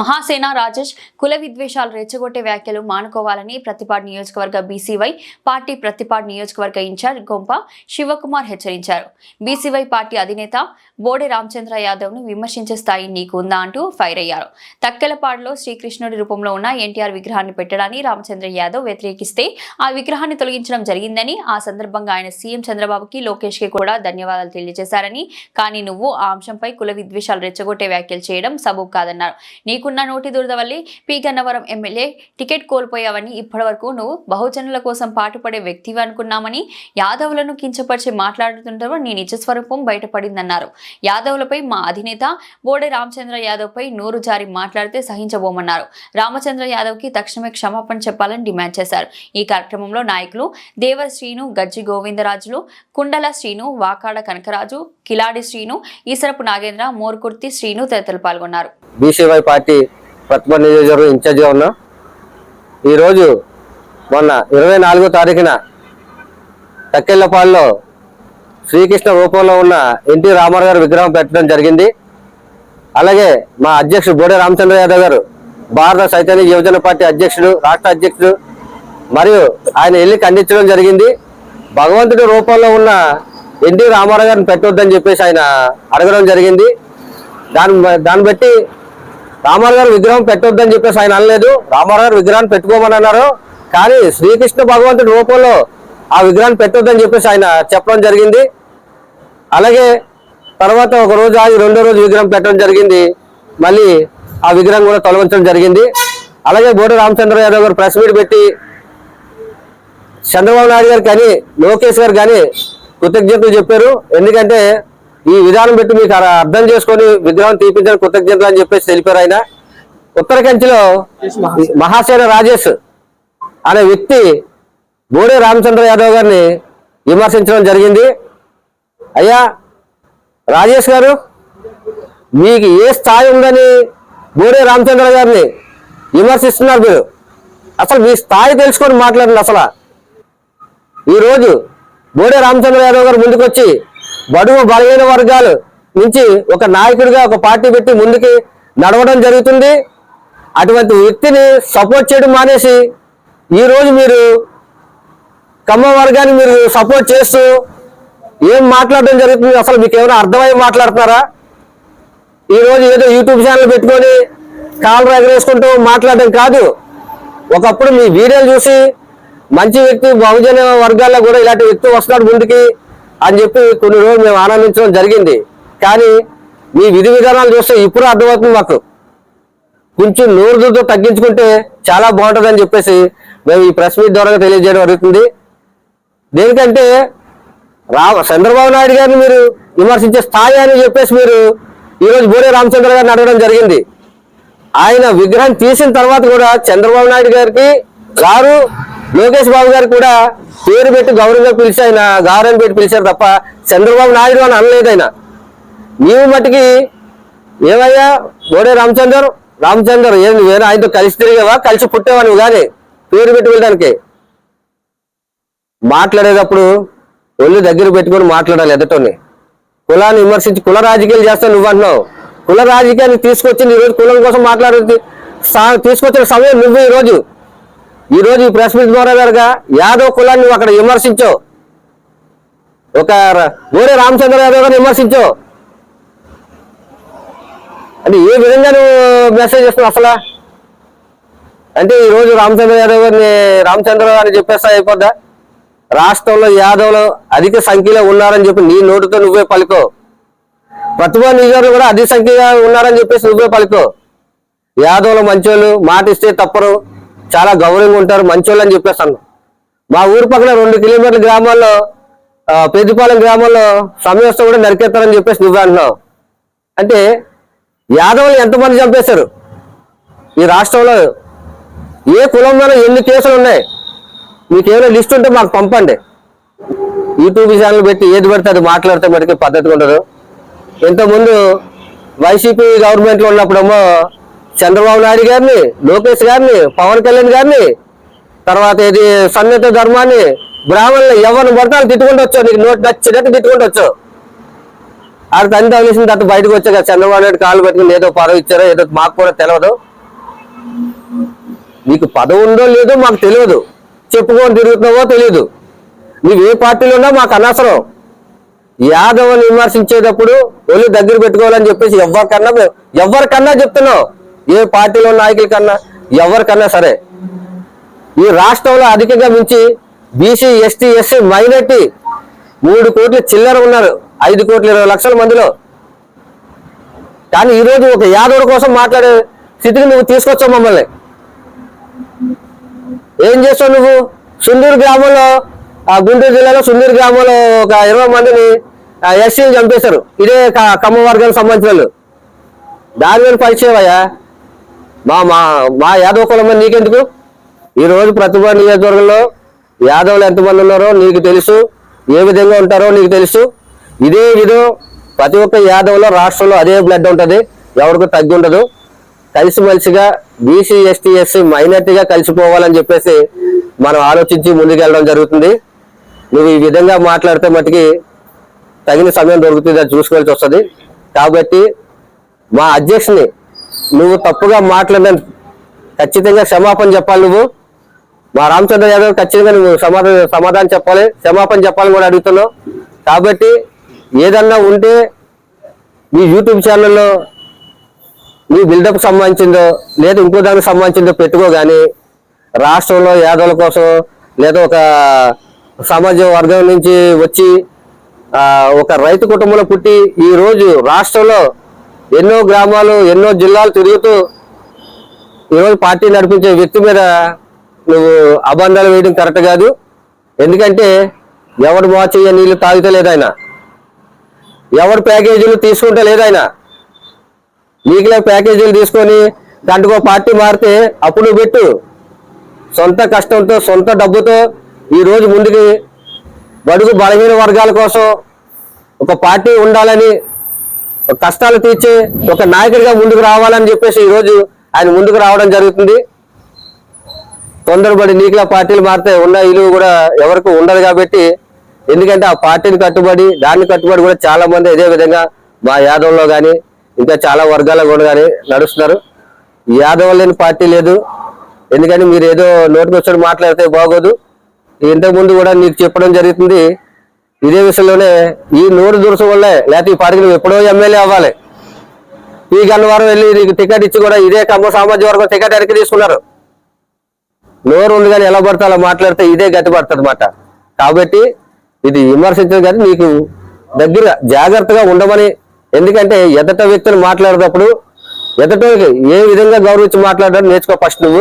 మహాసేన రాజేష్ కుల విద్వేషాలు రెచ్చగొట్టే వ్యాఖ్యలు మానుకోవాలని ప్రతిపాడు నియోజకవర్గ బీసీవై పార్టీ ప్రతిపాడు నియోజకవర్గ ఇన్ఛార్జ్ గొంప శివకుమార్ హెచ్చరించారు. బీసీవై పార్టీ అధినేత బోడే రామచంద్ర యాదవ్ను విమర్శించే స్థాయి నీకు ఉందా అంటూ ఫైర్ అయ్యారు. తక్కెలపాడులో శ్రీకృష్ణుడి రూపంలో ఉన్న ఎన్టీఆర్ విగ్రహాన్ని పెట్టడాన్ని రామచంద్ర యాదవ్ వ్యతిరేకిస్తే ఆ విగ్రహాన్ని తొలగించడం జరిగిందని ఆ సందర్భంగా ఆయన సీఎం చంద్రబాబుకి లోకేష్కి కూడా ధన్యవాదాలు తెలియజేశారని కానీ నువ్వు ఆ అంశంపై కుల విద్వేషాలు రెచ్చగొట్టే వ్యాఖ్యలు చేయడం సబబు కాదన్నారు. నీకున్న నోటి దురద పి గన్నవరం ఎమ్మెల్యే టికెట్ కోల్పోయావని ఇప్పటివరకు నువ్వు బహుజనుల కోసం పాటుపడే వ్యక్తివి అనుకున్నామని యాదవులను కించపరిచి మాట్లాడుతుంటారు నీ నిజ స్వరూపం బయటపడిందన్నారు. యాదవులపై మా అధినేత బోడే రామచంద్ర యాదవ్ పై నోరు జారి మాట్లాడితే సహించబోమన్నారు. రామచంద్ర యాదవ్కి తక్షణమే క్షమాపణ చెప్పాలని డిమాండ్ చేశారు. ఈ కార్యక్రమంలో నాయకులు దేవర శ్రీను గజ్జి గోవిందరాజులు కుండల శ్రీను వాకాడ కనకరాజు కిలాడి శ్రీను ఈసరపు నాగేంద్ర మోర్కుర్తి శ్రీను తదితరులు పాల్గొన్నారు. బీసీవై పార్టీ ప్రతిభ నియోజకవర్గం ఇన్ఛార్జిగా ఉన్నా. ఈరోజు మొన్న ఇరవై నాలుగో తారీఖున తక్కెళ్ళపాడులో శ్రీకృష్ణ రూపంలో ఉన్న ఎన్టీ రామారావు గారు విగ్రహం పెట్టడం జరిగింది. అలాగే మా అధ్యక్షుడు బోడే రామచంద్ర యాదవ్ గారు భారత సైతానిక యువజన పార్టీ అధ్యక్షుడు రాష్ట్ర అధ్యక్షుడు మరియు ఆయన వెళ్ళి ఖండించడం జరిగింది. భగవంతుడి రూపంలో ఉన్న ఎన్టీ రామారావు గారిని పెట్టొద్దని చెప్పేసి ఆయన అడగడం జరిగింది. దాని దాన్ని బట్టి రామారావు గారు విగ్రహం పెట్టొద్దని చెప్పేసి ఆయన అనలేదు. రామారావు గారు విగ్రహాన్ని పెట్టుకోమని అన్నారు కానీ శ్రీకృష్ణ భగవంతుడి రూపంలో ఆ విగ్రహాన్ని పెట్టొద్దని చెప్పేసి ఆయన చెప్పడం జరిగింది. అలాగే తర్వాత ఒక రోజు ఆగి రెండో రోజు విగ్రహం పెట్టడం జరిగింది. మళ్ళీ ఆ విగ్రహం కూడా తొలగించడం జరిగింది. అలాగే బోడ రామచంద్ర యాదవ్ గారు ప్రెస్ మీట్ పెట్టి చంద్రబాబు నాయుడు గారు కానీ లోకేష్ గారు కానీ కృతజ్ఞతలు చెప్పారు. ఎందుకంటే ఈ విధానం పెట్టి మీకు అర్థం చేసుకొని విగ్రహం తీపించడం కృతజ్ఞతలు అని చెప్పేసి తెలిపారు ఆయన. ఉత్తర కంచిలో మహాసేన రాజేష్ అనే వ్యక్తి బోడే రామచంద్ర యాదవ్ గారిని విమర్శించడం జరిగింది. అయ్యా రాజేష్ గారు మీకు ఏ స్థాయి ఉందని బోడే రామచంద్ర గారిని విమర్శిస్తున్నారు మీరు? అసలు మీ స్థాయి తెలుసుకొని మాట్లాడండి అసలు. ఈరోజు బోడే రామచంద్ర యాదవ్ గారు ముందుకొచ్చి బడుగు బలహీన వర్గాలు నుంచి ఒక నాయకుడిగా ఒక పార్టీ పెట్టి ముందుకి నడవడం జరుగుతుంది. అటువంటి వ్యక్తిని సపోర్ట్ చేయడం మానేసి ఈ రోజు మీరు కమ్మ వర్గాన్ని మీరు సపోర్ట్ చేస్తూ ఏం మాట్లాడడం జరుగుతుంది? అసలు మీకు ఏమైనా అర్థమై మాట్లాడుతున్నారా? ఈ రోజు ఏదో యూట్యూబ్ ఛానల్ పెట్టుకొని కాళ్ళు ఎగరేసుకుంటూ మాట్లాడడం కాదు. ఒకప్పుడు మీ వీడియోలు చూసి మంచి వ్యక్తి బహుజన వర్గాల్లో కూడా ఇలాంటి వ్యక్తి వస్తున్నాడు ముందుకి. అని చెప్పి కొన్ని రోజులు మేము ఆనందించడం జరిగింది. కానీ మీ విధి విధానాలు చూస్తే ఇప్పుడు అర్థమవుతుంది మాకు. కొంచెం నోరుదుతో తగ్గించుకుంటే చాలా బాగుంటుందని చెప్పేసి మేము ఈ ప్రెస్ మీట్ ద్వారా తెలియజేయడం జరుగుతుంది. దేనికంటే రా చంద్రబాబు నాయుడు గారిని మీరు విమర్శించే స్థాయి అని చెప్పేసి మీరు ఈరోజు బోరే రామచంద్ర గారిని అడగడం జరిగింది. ఆయన విగ్రహం తీసిన తర్వాత కూడా చంద్రబాబు నాయుడు గారికి గారు లోకేష్ బాబు గారు కూడా పేరు పెట్టి గౌరవంగా పిలిచి ఆయన గౌరవం పెట్టి పిలిచారు తప్ప చంద్రబాబు నాయుడు అని అనలేదు ఆయన. నీవు మట్టుకి ఏమయ్యా? బోడే రామచందర్ రామచందర్ ఏం నువ్వేనా ఆయనతో కలిసి తిరిగేవా? కలిసి పుట్టేవా నువ్వు కానీ పేరు పెట్టి వెళ్ళడానికి మాట్లాడేటప్పుడు ఒళ్ళు దగ్గర పెట్టుకొని మాట్లాడాలి ఎదటోని. కులాన్ని విమర్శించి కుల రాజకీయాలు చేస్తావు నువ్వు అంటున్నావు. కుల రాజకీయాన్ని తీసుకొచ్చి ఈరోజు రోజు కులం కోసం మాట్లాడే తీసుకొచ్చిన సమయం నువ్వు ఈ ఈరోజు ఈ ప్రెస్ మీట్ ద్వారా కనుక యాదవ్ కులాన్ని అక్కడ విమర్శించావు ఒక ర- రామచంద్ర యాదవ్ గారిని విమర్శించావు అంటే ఏ విధంగా నువ్వు మెసేజ్ చేస్తున్నావు అసలు? అంటే ఈరోజు రామచంద్ర యాదవ్ గారిని రామచంద్ర అని చెప్పేస్తా అయిపోద్దా? రాష్ట్రంలో యాదవులు అధిక సంఖ్యలో ఉన్నారని చెప్పి నీ నోటితో నువ్వే పలుకో. ప్రతిభా నిజాలు కూడా అధిక సంఖ్యగా ఉన్నారని చెప్పేసి నువ్వే పలుకో. యాదవులు మంచోళ్ళు మాట ఇస్తే తప్పరు. చాలా గౌరవంగా ఉంటారు మంచోళ్ళు అని చెప్పేస్తాను. మా ఊరు పక్కన రెండు కిలోమీటర్ల గ్రామాల్లో పెద్దపాలెం గ్రామంలో సమయస్థ కూడా నరికేస్తారని చెప్పేసి నువ్వే అంటున్నావు. అంటే యాదవులు ఎంతమంది చంపేశారు? ఈ రాష్ట్రంలో ఏ కులంలోనూ ఎన్ని కేసులు ఉన్నాయి? మీకు ఏమైనా లిస్ట్ ఉంటే మాకు పంపండి. యూట్యూబ్ ఛానల్ పెట్టి ఏది పెడితే అది మాట్లాడితే మటుకు పద్ధతిగా ఉండదు. ఇంతకుముందు వైసీపీ గవర్నమెంట్లో ఉన్నప్పుడేమో చంద్రబాబు నాయుడు గారిని లోకేష్ గారిని పవన్ కళ్యాణ్ గారిని తర్వాత ఇది సన్నిహిత ధర్మాన్ని బ్రాహ్మణులు ఎవరిని పడతారు తిట్టుకుంటూ వచ్చావు నీకు నోటి నచ్చినట్టు తిట్టుకుంటూ వచ్చావు ఆడ తల్లి తగిలేసిన తర్వాత బయటకు వచ్చాక చంద్రబాబు నాయుడు కాళ్ళు పెట్టుకుని ఏదో పదవి ఇచ్చారో ఏదో మాకు కూడా తెలియదు నీకు పదవి ఉందో లేదో మాకు తెలియదు చెప్పుకొని తిరుగుతున్నావో తెలియదు నువ్వు ఏ పార్టీలో ఉన్నా మాకు అనవసరం. యాదవ్ని విమర్శించేటప్పుడు ఒళ్ళు దగ్గర పెట్టుకోవాలని చెప్పేసి ఎవరికన్నా ఎవరికన్నా చెప్తున్నావు. ఏ పార్టీలో నాయకుల కన్నా ఎవరికన్నా సరే. ఈ రాష్ట్రంలో అధికంగా మించి బీసీ ఎస్టీ ఎస్సీ మైనార్టీ మూడు కోట్ల చిల్లర ఉన్నారు. ఐదు కోట్ల ఇరవై లక్షల మందిలో. కానీ ఈరోజు ఒక యాదవుడి కోసం మాట్లాడే స్థితికి నువ్వు తీసుకొచ్చావు మమ్మల్ని. ఏం చేస్తావు నువ్వు? సుందూరు గ్రామంలో ఆ గుంటూరు జిల్లాలో సుందూరు గ్రామంలో ఒక ఇరవై మందిని ఎస్సీలు చంపేశారు. ఇదే కమ్మ వర్గానికి సంబంధించిన వాళ్ళు దాని మీద పరిచయమయ్యా మా మా మా యాదవ కులం నీకెందుకు? ఈరోజు రోజు ప్రతిభ నియోజకవర్గంలో యాదవులు ఎంతమంది ఉన్నారో నీకు తెలుసు. ఏ విధంగా ఉంటారో నీకు తెలుసు. ఇదే విధం ప్రతి ఒక్క యాదవ్లో రాష్ట్రంలో అదే బ్లడ్ ఉంటుంది. ఎవరికి తగ్గి ఉండదు. కలిసిమెలిసిగా బీసీ ఎస్టీ ఎస్సీ మైనార్టీగా కలిసిపోవాలని చెప్పేసి మనం ఆలోచించి ముందుకెళ్ళడం జరుగుతుంది. నువ్వు ఈ విధంగా మాట్లాడితే మటుకి తగిన సమయం దొరుకుతుంది అది చూసుకోవాల్సి వస్తుంది. కాబట్టి మా అధ్యక్షుని నువ్వు తప్పుగా మాట్లాడిన ఖచ్చితంగా క్షమాపణ చెప్పాలి నువ్వు. మా రామచంద్ర యాదవ్ ఖచ్చితంగా నువ్వు సమాధానం సమాధానం చెప్పాలి. క్షమాపణ చెప్పాలని కూడా అడుగుతున్నావు. కాబట్టి ఏదన్నా ఉంటే మీ యూట్యూబ్ ఛానల్లో మీ బిల్డప్ సంబంధించిందో లేదా ఇంకో దానికి సంబంధించిందో పెట్టుకో కానీ రాష్ట్రంలో యాదవుల కోసం లేదా ఒక సమాజ వర్గం నుంచి వచ్చి ఒక రైతు కుటుంబంలో పుట్టి ఈరోజు రాష్ట్రంలో ఎన్నో గ్రామాలు ఎన్నో జిల్లాలు తిరుగుతూ ఈరోజు పార్టీ నడిపించే వ్యక్తి మీద నువ్వు అబంధాలు వేయడం కరెక్ట్ కాదు. ఎందుకంటే ఎవడు మోచయ్య నీళ్ళు తాగితే లేదు ఆయన. ఎవడు ప్యాకేజీలు తీసుకుంటే లేదు ఆయన. నీకులే ప్యాకేజీలు తీసుకొని దాంట్లో పార్టీ మారితే అప్పుడు పెట్టు. సొంత కష్టంతో సొంత డబ్బుతో ఈ రోజు ముందుకి బడుగు బలహీన వర్గాల కోసం ఒక పార్టీ ఉండాలని కష్టాలు తీర్చే ఒక నాయకుడిగా ముందుకు రావాలని చెప్పేసి ఈరోజు ఆయన ముందుకు రావడం జరుగుతుంది. తొందరపడి నీకులా పార్టీలు మారితే ఉన్న ఇల్లు కూడా ఎవరికి ఉండదు కాబట్టి ఎందుకంటే ఆ పార్టీని కట్టుబడి దాన్ని కట్టుబడి కూడా చాలా మంది ఇదే విధంగా మా యాదవ్లో కానీ ఇంకా చాలా వర్గాల్లో కూడా కానీ నడుస్తున్నారు. యాదవ్ లేని పార్టీ లేదు. ఎందుకంటే మీరు ఏదో నోటికి వచ్చి మాట్లాడితే బాగోదు. ఇంతకు ముందు కూడా నీకు చెప్పడం జరుగుతుంది. ఇదే విషయంలోనే ఈ నోరు దురుసు వల్లే లేకపోతే ఈ పార్టీకి నువ్వు ఎప్పుడో ఎమ్మెల్యే అవ్వాలి. ఈ గన్నవరం వెళ్ళి నీకు టికెట్ ఇచ్చి కూడా ఇదే కమ్మ సామాజిక వర్గం టికెట్ ఎరికి తీసుకున్నారు. నోరు ఉంది కానీ ఎలా పడితే అలా మాట్లాడితే ఇదే గతి పడుతుంది అన్నమాట. కాబట్టి ఇది విమర్శించదు కానీ నీకు దగ్గర జాగ్రత్తగా ఉండమని ఎందుకంటే ఎదట వ్యక్తులు మాట్లాడేటప్పుడు ఎదట ఏ విధంగా గౌరవించి మాట్లాడడం నేర్చుకో ఫస్ట్ నువ్వు.